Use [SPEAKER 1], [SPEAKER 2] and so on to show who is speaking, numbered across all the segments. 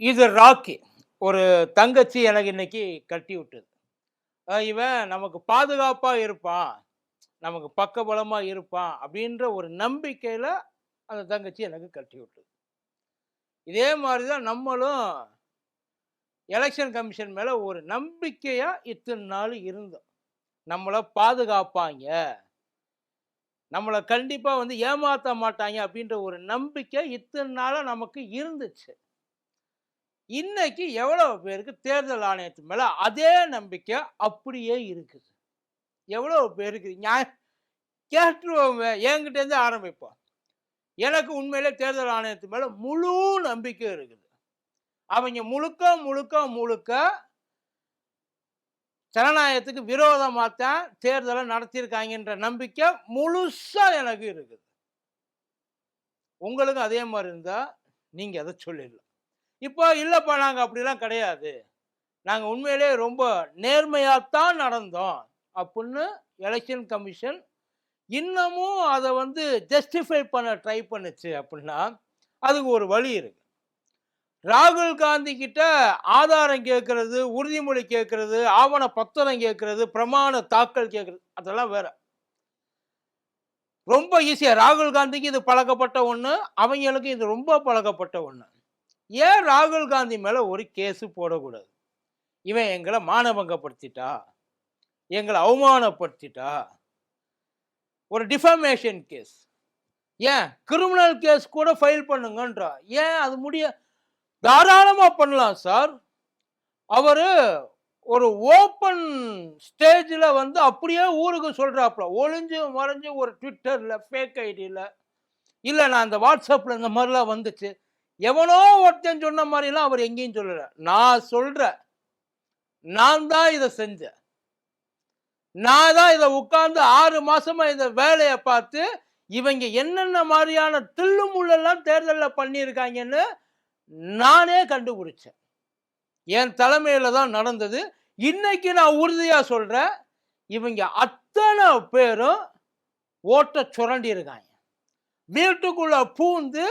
[SPEAKER 1] இது ராக்கி. ஒரு தங்கச்சி எனக்கு இன்னைக்கு கட்டி விட்டுது இவன் நமக்கு பாதுகாப்பாக இருப்பான் நமக்கு பக்கபலமாக இருப்பான் அப்படின்ற ஒரு நம்பிக்கையில் அந்த தங்கச்சி எனக்கு கட்டி விட்டுது இதே மாதிரி தான் நம்மளும் எலெக்ஷன் கமிஷன் மேலே ஒரு நம்பிக்கையாக இத்தனை நாள் இருந்தோம். நம்மளை பாதுகாப்பாங்க. நம்மளை கண்டிப்பாக வந்து ஏமாற்ற மாட்டாங்க அப்படின்ற ஒரு நம்பிக்கை இத்தனை நாளாக நமக்கு இருந்துச்சு. இன்னைக்கு எவ்வளவு பேருக்கு தேர்தல் ஆணையத்து மேலே அதே நம்பிக்கை அப்படியே இருக்குது. எவ்வளவு பேருக்கு நியாய கேட்டுருவோங்க என்கிட்டேருந்து ஆரம்பிப்போம். எனக்கு உண்மையிலே தேர்தல் ஆணையத்து மேலே முழு நம்பிக்கை இருக்குது. அவங்க முழுக்க முழுக்க முழுக்க ஜனநாயகத்துக்கு விரோதமாக தான் தேர்தலை நடத்தியிருக்காங்கன்ற நம்பிக்கை முழுசாக எனக்கு இருக்குது. உங்களுக்கும் அதே மாதிரி இருந்தால் நீங்கள் அதை சொல்லிடலாம். இப்போ இல்லைப்பா நாங்கள் அப்படிலாம் கிடையாது. நாங்கள் உண்மையிலே ரொம்ப நேர்மையாகத்தான் நடந்தோம் அப்படின்னு எலெக்ஷன் கமிஷன் இன்னமும் அதை வந்து ஜஸ்டிஃபை பண்ண ட்ரை பண்ணுச்சு அப்படின்னா அதுக்கு ஒரு வழி இருக்கு. ராகுல் காந்தி கிட்ட ஆதாரம் கேட்கறது உறுதிமொழி கேட்கறது ஆவண பத்திரம் கேட்கறது பிரமாண தாக்கல் கேட்கறது அதெல்லாம் வேற. ரொம்ப ஈஸியாக ராகுல் காந்திக்கு இது பழக்கப்பட்ட ஒன்று அவங்களுக்கும் இது ரொம்ப பழக்கப்பட்ட ஒன்று ஏன் ராகுல் காந்தி மேலே ஒரு கேஸ் போடக்கூடாது? இவன் எங்களை மானபங்கப்படுத்திட்டா? எங்களை அவமானப்படுத்திட்டா? ஒரு டிஃபமேஷன் கேஸ் ஏன்? கிரிமினல் கேஸ் கூட ஃபைல் பண்ணுங்கன்றா. ஏன் அது முடிய தாராளமாக பண்ணலாம் சார் அவர் ஒரு ஓப்பன் ஸ்டேஜில் வந்து அப்படியே ஊருக்கு சொல்கிறாப்புல ஒளிஞ்சு மறைஞ்சு ஒரு ட்விட்டரில் ஃபேக் ஐடியில் இல்லை நான் அந்த வாட்ஸ்அப்பில் இந்த மாதிரிலாம் வந்துச்சு. எவனோ ஒருத்தன் சொன்ன மாதிரிலாம் அவர் எங்கேயும் சொல்லலை. நான் சொல்ற நான் தான் இதை செஞ்சேன் நான் தான் இதை உட்கார்ந்து ஆறு மாசமா இந்த வேலையை பார்த்து இவங்க என்னென்ன மாதிரியான தில்லு முள்ளெல்லாம் தேர்தலில் பண்ணியிருக்காங்கன்னு நானே கண்டுபிடிச்சேன். என் தலைமையில தான் நடந்தது. இன்னைக்கு நான் உறுதியா சொல்றேன் இவங்க அத்தனை பேரும் ஓட்ட சுரண்டி இருக்காங்க வீட்டுக்குள்ள பூந்து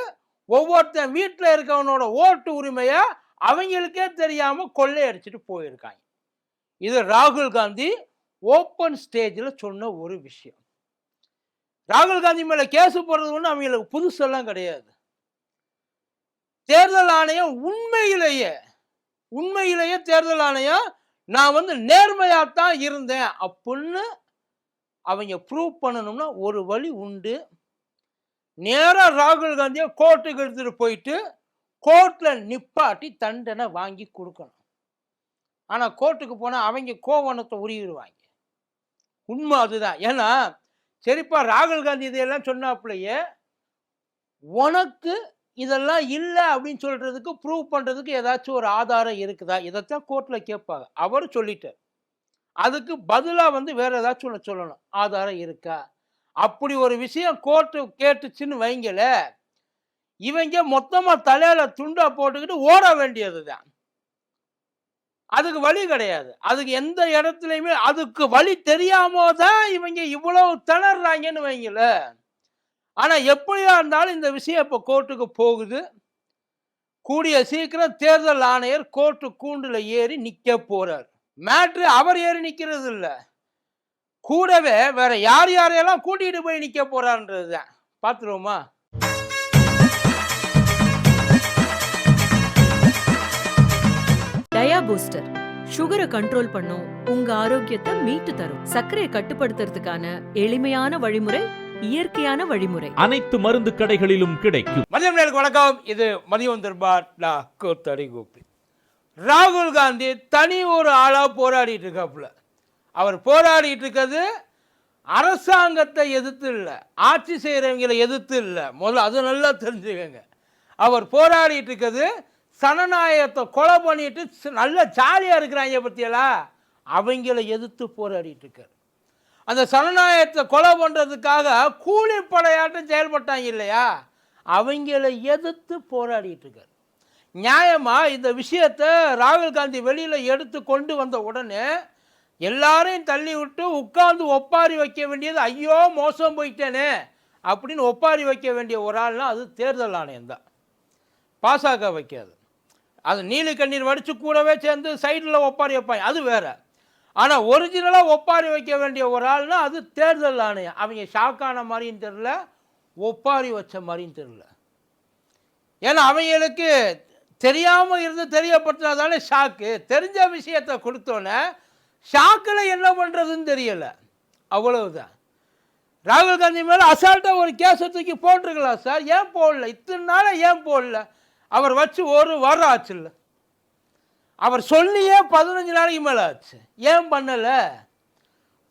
[SPEAKER 1] ஒவ்வொருத்தன் வீட்டில் இருக்கவனோட ஓட்டு உரிமையை அவங்களுக்கே தெரியாமல் கொள்ளையடிச்சிட்டு போயிருக்காங்க. இது ராகுல் காந்தி ஓப்பன் ஸ்டேஜில் சொன்ன ஒரு விஷயம். ராகுல் காந்தி மேலே கேஸ் போடுறது ஒன்று அவங்களுக்கு புதுசெல்லாம் கிடையாது. தேர்தல் ஆணையம் உண்மையிலேயே உண்மையிலேயே தேர்தல் ஆணையம் நான் வந்து நேர்மையாக தான் இருந்தேன் அப்படின்னு அவங்க ப்ரூவ் பண்ணணும்னா ஒரு வழி உண்டு. நேராக ராகுல் காந்தியை கோர்ட்டுக்கு எடுத்துகிட்டு போயிட்டு கோர்ட்டில் நிப்பாட்டி தண்டனை வாங்கி கொடுக்கணும். ஆனால் கோர்ட்டுக்கு போனால் அவங்க கோவணத்தை உருகிடுவாங்க. உண்மை அதுதான். ஏன்னா சரிப்பா ராகுல் காந்தி இதையெல்லாம் சொன்னாப்புலையே உனக்கு இதெல்லாம் இல்லை அப்படின்னு சொல்கிறதுக்கு ப்ரூவ் பண்ணுறதுக்கு ஏதாச்சும் ஒரு ஆதாரம் இருக்குதா? இதைத்தான் கோர்ட்டில் கேட்பாங்க. அவர் சொல்லிட்டார். அதுக்கு பதிலாக வந்து வேறு ஏதாச்சும் ஒன்று சொல்லணும். ஆதாரம் இருக்கா? அப்படி ஒரு விஷயம் கோர்ட்டு கேட்டுச்சுன்னு வைங்கல இவங்க மொத்தமாக தலையில் துண்டா போட்டுக்கிட்டு ஓட வேண்டியது தான் அதுக்கு வழி கிடையாது. அதுக்கு எந்த இடத்துலையுமே அதுக்கு வழி தெரியாம தான் இவங்க இவ்வளவு திணறாங்கன்னு வைங்கள. ஆனால் எப்படியா இருந்தாலும் இந்த விஷயம் இப்போ கோர்ட்டுக்கு போகுது. கூடிய சீக்கிரம் தேர்தல் ஆணையர் கோர்ட்டு கூண்டில் ஏறி நிற்க போறார். மேட்ரு அவர் ஏறி நிற்கிறது இல்லை கூடவே வேற யார் யாரையெல்லாம் கூட்டிட்டு போய் நிக்க போறான்றது தான் பார்த்துருவோமா?
[SPEAKER 2] டயா பூஸ்டர். சுகரை கண்ட்ரோல் பண்ணும் உங்க ஆரோக்கியத்தை மீட்டு தரும். சர்க்கரையை கட்டுப்படுத்துறதுக்கான எளிமையான வழிமுறை இயற்கையான வழிமுறை.
[SPEAKER 3] அனைத்து மருந்து கடைகளிலும் கிடைக்கும்.
[SPEAKER 1] மதியம் நேருக்கு வணக்கம். இது மதியம் தர்பார் நான் கோத்தடி கோபி. ராகுல் காந்தி தனி ஒரு ஆளா போராடிட்டு இருக்காப்புல. அவர் போராடிட்டு இருக்கிறது அரசாங்கத்தை எதிர்த்து இல்லை ஆட்சி செய்கிறவங்களை எதிர்த்து இல்லை முதல்ல அது நல்லா தெரிஞ்சுக்கங்க. அவர் போராடிட்டு இருக்கிறது சனநாயகத்தை கொலை பண்ணிட்டு ஸ்- நல்ல ஜாலியாக இருக்கிறாங்க பற்றியெல்லாம் அவங்கள எதிர்த்து போராடிட்டு இருக்கார் அந்த சனநாயகத்தை கொலை பண்ணுறதுக்காக கூலிப்படையாட்டம் செயல்பட்டாங்க இல்லையா? அவங்கள எதிர்த்து போராடிட்டு இருக்கார் நியாயமாக இந்த விஷயத்தை ராகுல் காந்தி வெளியில் எடுத்து கொண்டு வந்த உடனே எல்லாரையும் தள்ளி விட்டு உட்கார்ந்து ஒப்பாரி வைக்க வேண்டியது ஐயோ மோசம் போயிட்டேனே அப்படின்னு ஒப்பாரி வைக்க வேண்டிய ஒரு ஆள்னா அது தேர்தல் ஆணையம் தான். பாசாக வைக்காது. அது நீலு கண்ணீர் வடித்து கூடவே சேர்ந்து சைடில் ஒப்பாரி வைப்பாங்க. அது வேறு. ஆனால் ஒரிஜினலாக ஒப்பாரி வைக்க வேண்டிய ஒரு ஆள்னா அது தேர்தல் ஆணையம். அவங்க ஷாக்கான மாதிரியும் தெரில ஒப்பாரி வச்ச மாதிரியும் தெரில ஏன்னா அவங்களுக்கு தெரியாமல் இருந்து தெரியப்படுத்தினாதானே ஷாக்கு. தெரிஞ்ச விஷயத்தை கொடுத்தோன்னே ஷாக்கில் என்ன பண்ணுறதுன்னு தெரியலை. அவ்வளவுதான். ராகுல் காந்தி மேலே அசால்ட்டாக ஒரு கேஸை தூக்கி போட்டிருக்கலாம் சார்? ஏன் போடல? இத்தனை நாளாக ஏன் போடல? அவர் வச்சு ஒரு வாரம் ஆச்சுல்ல அவர் சொல்லியே பதினஞ்சு நாளைக்கு மேலே ஆச்சு. ஏன் பண்ணலை?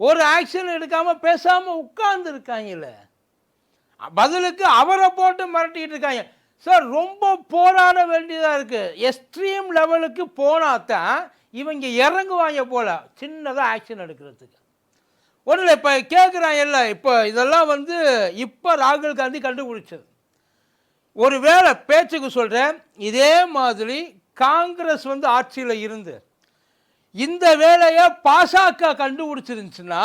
[SPEAKER 1] ஒரு ஆக்ஷன் எடுக்காமல் பேசாமல் உட்கார்ந்துருக்காங்கல்ல. பதிலுக்கு அவரை போட்டு மிரட்டிக்கிட்டு இருக்காங்க. சார் ரொம்ப போராட வேண்டியதாக இருக்குது எக்ஸ்ட்ரீம் லெவலுக்கு போனால் தான் இவங்க இறங்குவாங்க போல. சின்னதாக ஆக்ஷன் எடுக்கிறதுக்கு. ஒன்றும் இப்போ கேட்குறான் இல்லை இப்போ இதெல்லாம் வந்து இப்போ ராகுல் காந்தி கண்டுபிடிச்சது. ஒரு வேளை பேச்சுக்கு சொல்கிறேன் இதே மாதிரி காங்கிரஸ் வந்து ஆட்சியில் இருந்து இந்த வேலையை பாசக கண்டுபிடிச்சிருந்துச்சுன்னா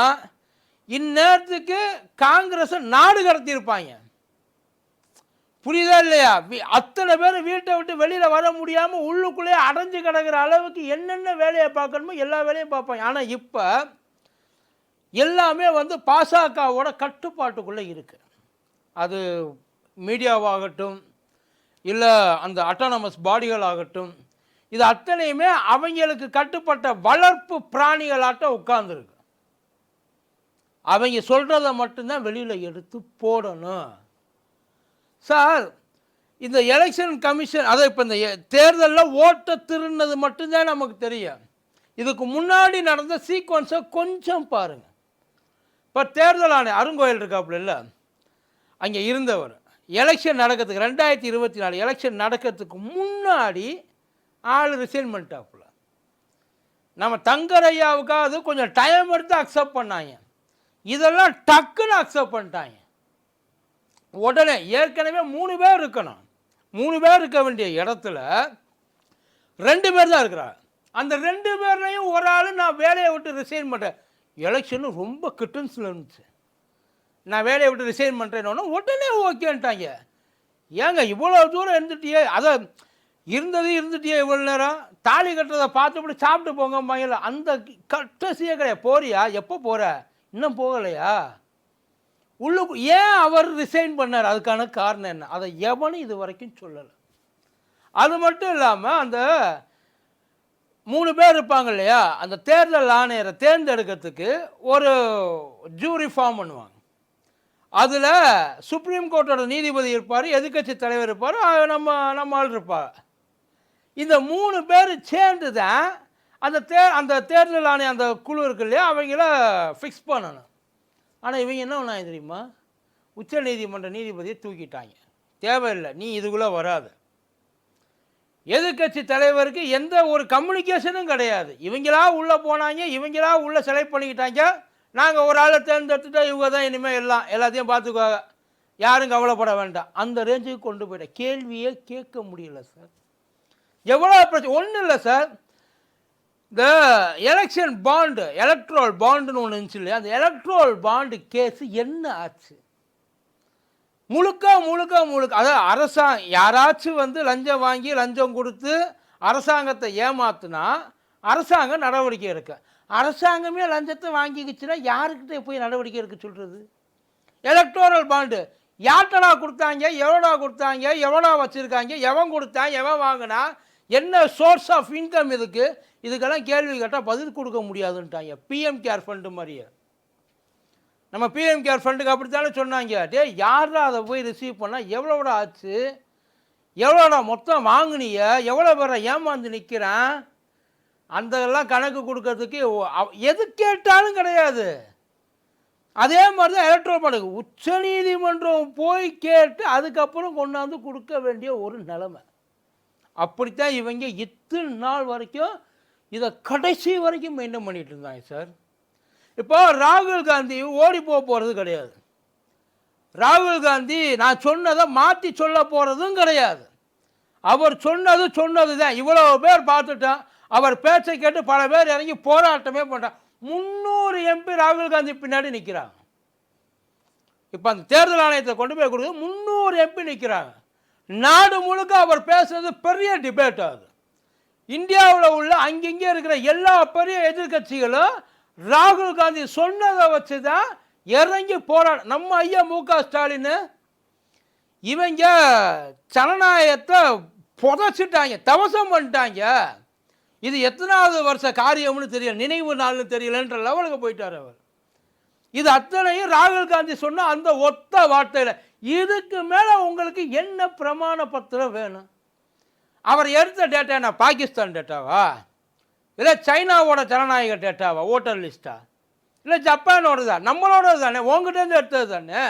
[SPEAKER 1] இந்நேரத்துக்கு காங்கிரஸை நாடு கடத்தியிருப்பாங்க. புரியுதா இல்லையா? அத்தனை பேர் வீட்டை விட்டு வெளியில் வர முடியாமல் உள்ளுக்குள்ளே அடைஞ்சு கிடக்கிற அளவுக்கு என்னென்ன வேலையை பார்க்கணுமோ எல்லா வேலையும் பார்ப்பேன். ஆனால் இப்போ எல்லாமே வந்து பாசகவோட கட்டுப்பாட்டுக்குள்ளே இருக்குது அது மீடியாவாகட்டும் இல்லை அந்த அட்டானமஸ் பாடிகள் ஆகட்டும் இது அத்தனையுமே அவங்களுக்கு கட்டுப்பட்ட வளர்ப்பு பிராணிகளாட்டம் உட்கார்ந்துருக்கு. அவங்க சொல்கிறத மட்டும்தான் வெளியில் எடுத்து போடணும். சார் இந்த எலெக்ஷன் கமிஷன் அதை இப்போ இந்த தேர்தலில் ஓட்டை திருநது மட்டும்தான் நமக்கு தெரியும். இதுக்கு முன்னாடி நடந்த சீக்வன்ஸை கொஞ்சம் பாருங்கள் இப்போ தேர்தல் ஆணையம் அருங்கோயில் இருக்காப்புல இல்லை? அங்கே இருந்தவர். எலெக்ஷன் நடக்கிறதுக்கு ரெண்டாயிரத்தி இருபத்தி நாலு எலெக்ஷன் நடக்கிறதுக்கு முன்னாடி ஆள் ரிசைன் பண்ணிட்டாப்புல. நம்ம தங்கரையாவுக்காவது கொஞ்சம் டைம் எடுத்து அக்செப்ட் பண்ணாங்க. இதெல்லாம் டக்குன்னு அக்செப்ட் பண்ணிட்டாங்க. உடனே ஏற்கனவே மூணு பேர் இருக்கணும். மூணு பேர் இருக்க வேண்டிய இடத்துல ரெண்டு பேர் தான் இருக்கிறார். அந்த ரெண்டு பேர்லையும் ஒரு ஆள் நான் வேலையை விட்டு ரிசைன் பண்ணுறேன் எலெக்ஷனும் ரொம்ப கிட்டன்ஸில் இருந்துச்சு. நான் வேலையை விட்டு ரிசைன் பண்ணுறேன்னு உடனே ஓகேன்ட்டாங்க. ஏங்க இவ்வளோ தூரம் இருந்துட்டியே? அதை இருந்தது இருந்துட்டியே இவ்வளோ நேரம்? தாலி கட்டுறதை பார்த்துப்படி சாப்பிட்டு போங்க போங்கம்பாங்கல்ல. அந்த கட்டசியே கிடையாது போறியா? எப்போ போகிற இன்னும் போகலையா? உள்ளுக்கு ஏன் அவர் ரிசைன் பண்ணார்? அதுக்கான காரணம் என்ன? அதை எவனும் இது வரைக்கும் சொல்லலை. அது மட்டும் இல்லாமல் அந்த மூணு பேர் இருப்பாங்க இல்லையா? அந்த தேர்தல் ஆணையரை தேர்ந்தெடுக்கிறதுக்கு ஒரு ஜூரி ஃபார்ம் பண்ணுவாங்க. அதில் சுப்ரீம் கோர்ட்டோட நீதிபதி இருப்பார் எதிர்க்கட்சி தலைவர் இருப்பார் நம்ம நம்ம ஆள் இருப்பார். இந்த மூணு பேர் சேர்ந்து தான் அந்த தே அந்த தேர்தல் ஆணையம் அந்த குழு இருக்கு இல்லையா? அவங்கள ஃபிக்ஸ் பண்ணணும். ஆனால் இவங்க என்ன பண்ணாங்க தெரியுமா? உச்ச நீதிமன்ற நீதிபதியை தூக்கிட்டாங்க. தேவையில்லை நீ இதுக்குள்ளே வராது. எதிர்க்கட்சி தலைவருக்கு எந்த ஒரு கம்யூனிகேஷனும் கிடையாது. இவங்களா உள்ளே போனாங்க இவங்களா உள்ளே செலக்ட் பண்ணிக்கிட்டாங்க. நாங்கள் ஒரு ஆளை தேர்ந்தெடுத்துட்டா இவங்க தான் இனிமேல் எல்லாம் எல்லாத்தையும் பார்த்துக்குவாங்க. யாரும் கவலைப்பட வேண்டாம். அந்த ரேஞ்சுக்கு கொண்டு போயிட்டேன் கேள்வியே கேட்க முடியல சார் எவ்வளோ பிரச்சனை ஒன்றும் இல்லை சார் இந்த எலெக்ஷன் பாண்டு எலக்ட்ரோல் பாண்டுன்னு ஒன்று இருந்துச்சு இல்லையா? அந்த எலக்ட்ரோல் பாண்டு கேஸு என்ன ஆச்சு? முழுக்க முழுக்க முழுக்க அதாவது அரசாங்கம் யாராச்சும் வந்து லஞ்சம் வாங்கி லஞ்சம் கொடுத்து அரசாங்கத்தை ஏமாத்துனா அரசாங்கம் நடவடிக்கை எடுக்க. அரசாங்கமே லஞ்சத்தை வாங்கிக்கிச்சுன்னா யாருக்கிட்ட போய் நடவடிக்கை எடுக்க சொல்கிறது எலக்டோரல் பாண்டு யார்கிட்டடா கொடுத்தாங்க? எவ்வளோடா கொடுத்தாங்க? எவ்வளோ வச்சுருக்காங்க? எவன் கொடுத்தான்? எவன் வாங்கினா? என்ன சோர்ஸ் ஆஃப் இன்கம் இதுக்கு? இதுக்கெல்லாம் கேள்வி கேட்டால் பதில் கொடுக்க முடியாதுன்ட்டாங்க. பிஎம் கேர் ஃபண்டு மாதிரியே. நம்ம பிஎம் கேர் ஃபண்டுக்கு அப்படித்தானே சொன்னாங்க. டே யாரா அதை போய் ரிசீவ் பண்ணால் எவ்வளோடா ஆச்சு? எவ்வளோடா மொத்தம் வாங்கினிய? எவ்வளோ பேரை ஏமாந்து நிற்கிறேன் அந்த எல்லாம் கணக்கு கொடுக்கறதுக்கு எது கேட்டாலும் கிடையாது. அதே மாதிரி தான் எலக்ட்ரல் பாண்டுக்கு உச்ச நீதிமன்றம் போய் கேட்டு அதுக்கப்புறம் கொண்டாந்து கொடுக்க வேண்டிய ஒரு நிலைமை. அப்படித்தான் இவங்க இத்தனை நாள் வரைக்கும் இதை கடைசி வரைக்கும் மெயின்டைன் பண்ணிட்டு இருந்தாங்க சார் இப்போ ராகுல் காந்தி ஓடி போக போகிறது கிடையாது. ராகுல் காந்தி நான் சொன்னதை மாற்றி சொல்ல போகிறதும் கிடையாது. அவர் சொன்னது சொன்னது தான் இவ்வளோ பேர் பார்த்துட்டோம். அவர் பேச்சை கேட்டு பல பேர் இறங்கி போராட்டமே பண்ணுறான் முந்நூறு எம்பி ராகுல் காந்தி பின்னாடி நிற்கிறாங்க இப்போ அந்த தேர்தல் ஆணையத்தை கொண்டு போய் கொடுக்குறது முந்நூறு எம்பி நிற்கிறாங்க நாடு முழுக்க அவர் பேசுறது பெரிய டிபேட் ஆகுது இந்தியாவில் உள்ள அங்கங்கே இருக்கிற எல்லா பெரிய எதிர்க்கட்சிகளும் ராகுல் காந்தி சொன்னதை வச்சு தான் இறங்கி போராட நம்ம ஐயா மு க ஸ்டாலின் இவங்க ஜனநாயகத்தை புதைச்சிட்டாங்க தவசம் பண்ணிட்டாங்க. இது எத்தனாவது வருஷ காரியம்னு தெரியல நினைவு நாள்னு தெரியலன்ற லெவலுக்கு போயிட்டார் அவர். இது அத்தனையும் ராகுல் காந்தி சொன்ன அந்த ஒத்த வார்த்தையில் இதுக்கு மேலே உங்களுக்கு என்ன பிரமாண பத்திரம் வேணும்? அவர் எடுத்த டேட்டா என்ன? பாகிஸ்தான் டேட்டாவா இல்லை சைனாவோட ஜனநாயக டேட்டாவா ஓட்டர் லிஸ்ட்டா இல்லை ஜப்பானோடதா? நம்மளோடது தானே உங்ககிட்டேருந்து எடுத்தது தானே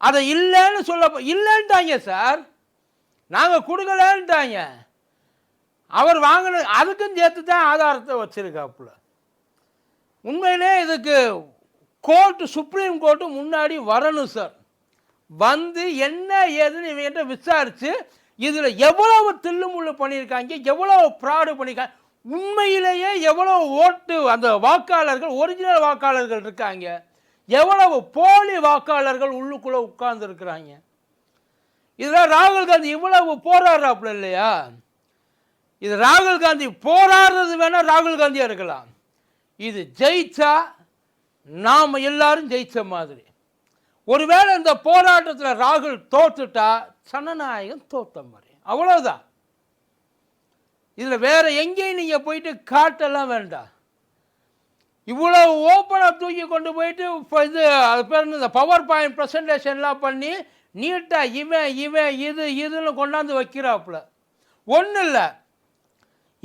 [SPEAKER 1] அதை இல்லைன்னு சொல்ல இல்லைன்ட்டாங்க சார் நாங்கள் கொடுக்கலன்ட்டாங்க. அவர் வாங்கின அதுக்கும் சேர்த்து தான் ஆதாரத்தை வச்சுருக்காப்புல. உண்மையிலே இதுக்கு கோர்ட்டு சுப்ரீம் கோர்ட்டு முன்னாடி வரணும் சார் வந்து என்ன ஏதுன்னு இவங்கிட்ட விசாரித்து இதில் எவ்வளவு தில்லுமுள்ளு பண்ணியிருக்காங்க எவ்வளவு ப்ராடு பண்ணியிருக்காங்க உண்மையிலேயே எவ்வளவு ஓட்டு அந்த வாக்காளர்கள் ஒரிஜினல் வாக்காளர்கள் இருக்காங்க எவ்வளவு போலி வாக்காளர்கள் உள்ளுக்குள்ளே உட்கார்ந்துருக்குறாங்க. இதெல்லாம் இதில் ராகுல் காந்தி இவ்வளவு போராடுறாப்புல இல்லையா? இது ராகுல் காந்தி போராடுறது வேணால் ராகுல் காந்தியாக இருக்கலாம். இது ஜெயிச்சா நாம் எல்லாரும் ஜெயித்த மாதிரி. ஒருவேளை இந்த போராட்டத்தில் ராகுல் தோத்துட்டா சனநாயகம் தோத்த மாதிரி. அவ்வளோதான் இதில் வேற எங்கேயும் நீங்கள் போயிட்டு காட்டெல்லாம் வேண்டாம். இவ்வளவு ஓப்பனாக தூக்கி கொண்டு போயிட்டு இப்போ இது அது பேர் இந்த பவர் பாயிண்ட் ப்ரெசன்டேஷன்லாம் பண்ணி நீட்டாக இவன் இவன் இது இதுன்னு கொண்டாந்து வைக்கிறாப்புல. ஒன்றும் இல்லை.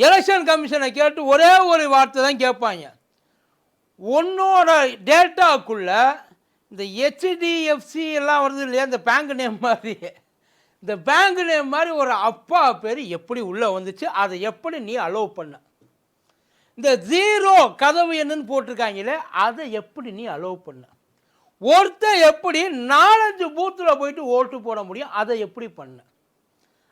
[SPEAKER 1] எலெக்ஷன் கமிஷனை கேட்டு ஒரே ஒரு வார்த்தை தான் கேட்பாங்க. உன்னோட டேட்டாக்குள்ளே இந்த ஹெச்டிஎஃப்சி எல்லாம் வருது இல்லையா? இந்த பேங்க் நேம் மாதிரி. இந்த பேங்க் நேம் மாதிரி ஒரு அப்பா பேர் எப்படி உள்ளே வந்துச்சு? அதை எப்படி நீ அலோவ் பண்ண? இந்த ஜீரோ கதவு என்னன்னு போட்டிருக்காங்களே அதை எப்படி நீ அலோவ் பண்ண? ஒருத்தன் எப்படி நாலஞ்சு பூத்தில் போயிட்டு ஓட்டு போட முடியும்? அதை எப்படி பண்ண?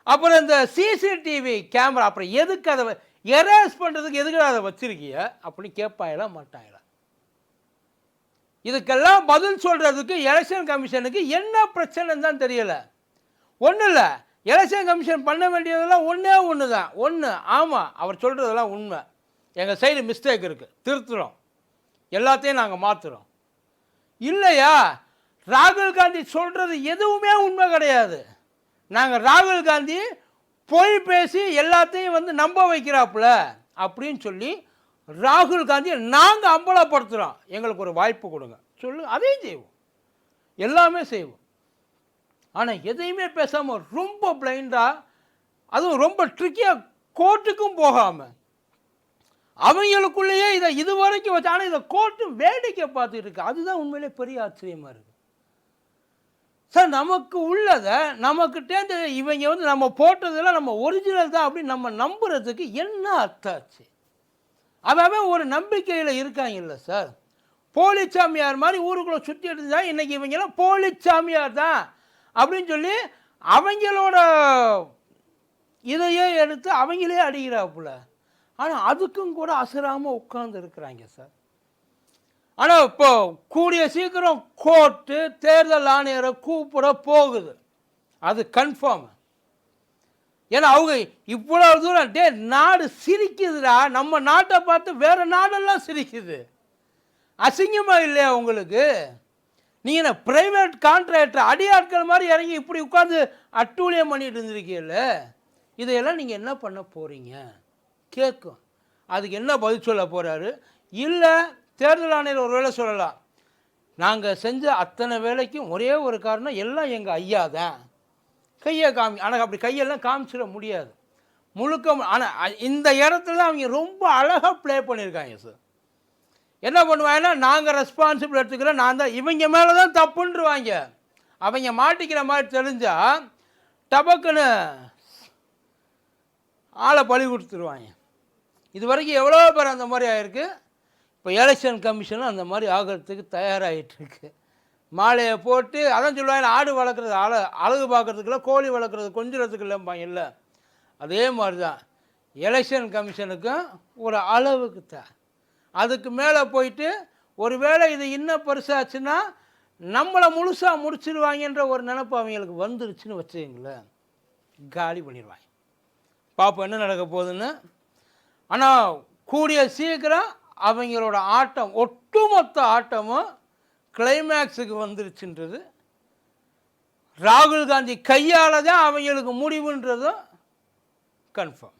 [SPEAKER 1] அப்புறம் இந்த சிசிடிவி கேமரா அப்புறம் எதுக்கு அதை எரேஸ் பண்ணுறதுக்கு எதுக்கு அதை வச்சுருக்கிய? அப்படின்னு கேட்பாயெல்லாம் மாட்டாங்களா இதுக்கெல்லாம் பதில் சொல்கிறதுக்கு எலெக்ஷன் கமிஷனுக்கு என்ன பிரச்சனைன்னு தான் தெரியலை. ஒன்றும் இல்லை. எலெக்ஷன் கமிஷன் பண்ண வேண்டியதெல்லாம் ஒன்றே ஒன்று தான் ஒன்று ஆமாம் அவர் சொல்கிறதெல்லாம் உண்மை. எங்கள் சைடு மிஸ்டேக் இருக்குது திருத்துறோம். எல்லாத்தையும் நாங்கள் மாற்றுறோம் இல்லையா? ராகுல் காந்தி சொல்கிறது எதுவுமே உண்மை கிடையாது. நாங்கள் ராகுல் காந்தி பொய் பேசி எல்லாத்தையும் வந்து நம்ப வைக்கிறாப்புல அப்படின்னு சொல்லி ராகுல் காந்தியை நாங்கள் அம்பலப்படுத்துகிறோம் எங்களுக்கு ஒரு வாய்ப்பு கொடுங்க. சொல்லு அதையும் செய்வோம். எல்லாமே செய்வோம். ஆனால் எதையுமே பேசாமல் ரொம்ப பிளைண்டாக அதுவும் ரொம்ப ட்ரிக்கியாக கோர்ட்டுக்கும் போகாமல் அவங்களுக்குள்ளேயே இதை இது வரைக்கும் வச்சு ஆனால் இதை கோர்ட்டு வேடிக்கை பார்த்துட்டு இருக்கு. அதுதான் உண்மையிலே பெரிய ஆச்சரியமாக இருக்குது சார் நமக்கு உள்ளதை நமக்கிட்டேந்து இவங்க வந்து நம்ம போட்டதெல்லாம் நம்ம ஒரிஜினல் தான் அப்படின்னு நம்ம நம்புறதுக்கு என்ன அர்த்தாச்சு அவன் ஒரு நம்பிக்கையில் இருக்காங்கல்ல சார் போலிச்சாமியார் மாதிரி ஊருக்குள்ளே சுற்றி இருந்தா இன்றைக்கி இவங்கெல்லாம் போலிச்சாமியார் தான் அப்படின்னு சொல்லி அவங்களோட இதையே எடுத்து அவங்களே அடிக்கிறாப்புல. ஆனால் அதுக்கும் கூட அசராமல் உட்கார்ந்து இருக்கிறாங்க சார் ஆனால் இப்போ கூடிய சீக்கிரம் கோர்ட்டு தேர்தல் ஆணையரை கூப்பிட போகுது. அது கன்ஃபார்ம் ஏன்னா அவங்க இவ்வளவு தூரம் டே நாடு சிரிக்குதுடா. நம்ம நாட்டை பார்த்து வேறு நாடெல்லாம் சிரிக்குது. அசிங்கமாக இல்லையா உங்களுக்கு? நீங்கள் என்ன ப்ரைவேட் கான்ட்ராக்டர் அடியாட்கள் மாதிரி இறங்கி இப்படி உட்காந்து அட்டூழியம் பண்ணிட்டு இருந்திருக்கீல்ல? இதையெல்லாம் நீங்கள் என்ன பண்ண போகிறீங்க கேட்கும் அதுக்கு என்ன பதில் சொல்ல போகிறாரு இல்லை தேர்தல் ஆணையர் ஒரு வேளை சொல்லலாம். நாங்கள் செஞ்ச அத்தனை வேலைக்கும் ஒரே ஒரு காரணம் எல்லாம் எங்கள் ஐயா தான். கையை காமி ஆனால் அப்படி கையெல்லாம் காமிச்சிட முடியாது. முழுக்க ஆனால் இந்த இடத்துல அவங்க ரொம்ப அழகாக ப்ளே பண்ணியிருக்காங்க சார் என்ன பண்ணுவாங்கன்னா நாங்கள் ரெஸ்பான்சிபிள் எடுத்துக்கிறோம் நான் தான் இவங்க மேலே தான் தப்புன்றுவாங்க. அவங்க மாட்டிக்கிற மாதிரி தெரிஞ்சால் டபக்குன்னு ஆளை பழி கொடுத்துருவாங்க. இது வரைக்கும் எவ்வளோ பேர் அந்த மாதிரி ஆகிருக்கு இப்போ எலெக்ஷன் கமிஷனும் அந்த மாதிரி ஆகிறதுக்கு தயாராகிட்டுருக்கு மாலையை போட்டு அதான் சொல்லுவாங்க ஆடு வளர்க்குறது அழ அழகு பார்க்குறதுக்குள்ள கோழி வளர்க்குறது கொஞ்சிறதுக்கு இல்லைம்பாங்க இல்லை. அதே மாதிரி தான் எலெக்ஷன் கமிஷனுக்கும் ஒரு அளவுக்கு தான் அதுக்கு மேலே போயிட்டு ஒருவேளை இது இன்னும் பெருசாச்சுன்னா நம்மளை முழுசாக முடிச்சிடுவாங்கன்ற ஒரு நினப்பு அவங்களுக்கு வந்துருச்சுன்னு வச்சுக்கங்களேன். காலி பண்ணிடுவாங்க பார்ப்போம் என்ன நடக்க போகுதுன்னு. ஆனால் கூடிய சீக்கிரம் அவங்களோட ஆட்டம் ஒட்டுமொத்த ஆட்டமும் கிளைமேக்ஸுக்கு வந்துருச்சுன்றது ராகுல் காந்தி கையால் தான் அவங்களுக்கு முடிவுன்றதும் கன்ஃபார்ம்